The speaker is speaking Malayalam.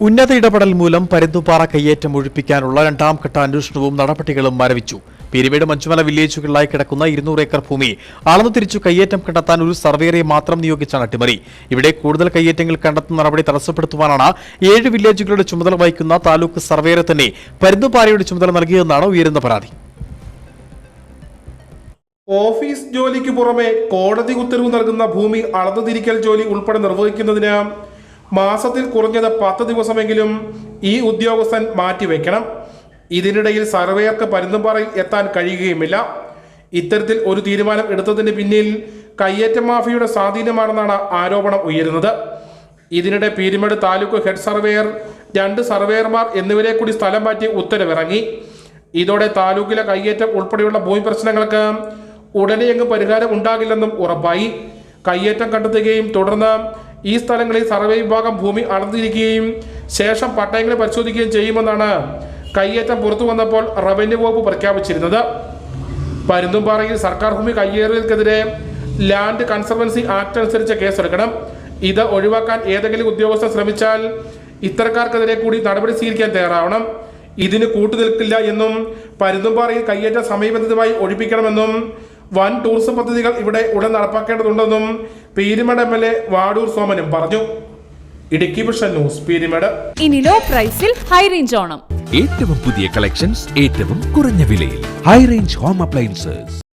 ഉന്നത ഇടപെടൽ മൂലം പരുന്തുപാറ കയ്യേറ്റം ഒഴിപ്പിക്കാനുള്ള രണ്ടാം ഘട്ട അന്വേഷണവും നടപടികളും മരവിച്ചു പീരുമേട് മഞ്ചുമല വില്ലേജുകളിലായി കിടക്കുന്ന ഇരുന്നൂറ് ഏക്കർ ഭൂമി അളന്നു തിരിച്ചു കയ്യേറ്റം കണ്ടെത്താൻ ഒരു സർവേറെ മാത്രം നിയോഗിച്ചാണ് അട്ടിമറി. ഇവിടെ കൂടുതൽ കയ്യേറ്റങ്ങൾ കണ്ടെത്തുന്ന നടപടി തടസ്സപ്പെടുത്തുവാനാണ് ഏഴ് വില്ലേജുകളുടെ ചുമതല വഹിക്കുന്ന താലൂക്ക് സർവേറെ തന്നെ പരുന്തുപാറയുടെ ചുമതല നൽകിയതെന്നാണ് ഉയരുന്ന പരാതി. ഓഫീസ് ജോലിക്ക് പുറമെ കോടതി ഉത്തരവ് നൽകുന്ന ഭൂമി അളന്നു തിരിക്കൽ ജോലി ഉൾപ്പെടെ നിർവഹിക്കുന്നതിന് മാസത്തിൽ കുറഞ്ഞത് പത്ത് ദിവസമെങ്കിലും ഈ ഉദ്യോഗസ്ഥൻ മാറ്റിവെക്കണം. ഇതിനിടയിൽ സർവേയർക്ക് പരുന്തുംപാറയിൽ എത്താൻ കഴിയുകയുമില്ല. ഇത്തരത്തിൽ ഒരു തീരുമാനം എടുത്തതിന് പിന്നിൽ കയ്യേറ്റ മാഫിയുടെ സ്വാധീനമാണെന്നാണ് ആരോപണം ഉയരുന്നത്. ഇതിനിടെ പീരുമേട് താലൂക്ക് ഹെഡ് സർവേയർ രണ്ട് സർവേയർമാർ എന്നിവരെ കൂടി സ്ഥലം മാറ്റി ഉത്തരവിറങ്ങി. ഇതോടെ താലൂക്കിലെ കയ്യേറ്റം ഉൾപ്പെടെയുള്ള ഭൂമി പ്രശ്നങ്ങൾക്ക് ഉടനെയെങ്ങും പരിഹാരം ഉണ്ടാകില്ലെന്നും ഉറപ്പായി. കയ്യേറ്റം കണ്ടെത്തുകയും തുടർന്ന് ഈ സ്ഥലങ്ങളിൽ സർവേ വിഭാഗം ഭൂമി അളന്നിരിക്കുകയും ശേഷം പട്ടയങ്ങൾ പരിശോധിക്കുകയും ചെയ്യുമെന്നാണ് കയ്യേറ്റം പുറത്തു വന്നപ്പോൾ റവന്യൂ വകുപ്പ് പ്രഖ്യാപിച്ചിരുന്നത്. പരുന്തുംപാറയിൽ സർക്കാർ ഭൂമി കയ്യേറിയതിനെതിരെ ലാൻഡ് കൺസർവൻസി ആക്ട് അനുസരിച്ച് കേസെടുക്കണം. ഇത് ഒഴിവാക്കാൻ ഏതെങ്കിലും ഉദ്യോഗസ്ഥർ ശ്രമിച്ചാൽ ഇത്തരക്കാർക്കെതിരെ കൂടി നടപടി സ്വീകരിക്കാൻ തയ്യാറാവണം. ഇതിന് കൂട്ടുനിൽക്കില്ല എന്നും പരുന്തുംപാറയിൽ കയ്യേറ്റം സമയബന്ധിതമായി ഒഴിപ്പിക്കണമെന്നും വൻ ടൂറിസം പദ്ധതികൾ ഇവിടെ ഉടൻ നടപ്പാക്കേണ്ടതുണ്ടെന്നും Peerumedu M L A Vazhoor സോമനും പറഞ്ഞു. Idukki vision news Peerumedu. ഇനി ലോ പ്രൈസിൽ ഹൈ റേഞ്ച് ഓണം. ഏറ്റവും പുതിയ കളക്ഷൻസ് ഏറ്റവും കുറഞ്ഞ വിലയിൽ. High range home appliances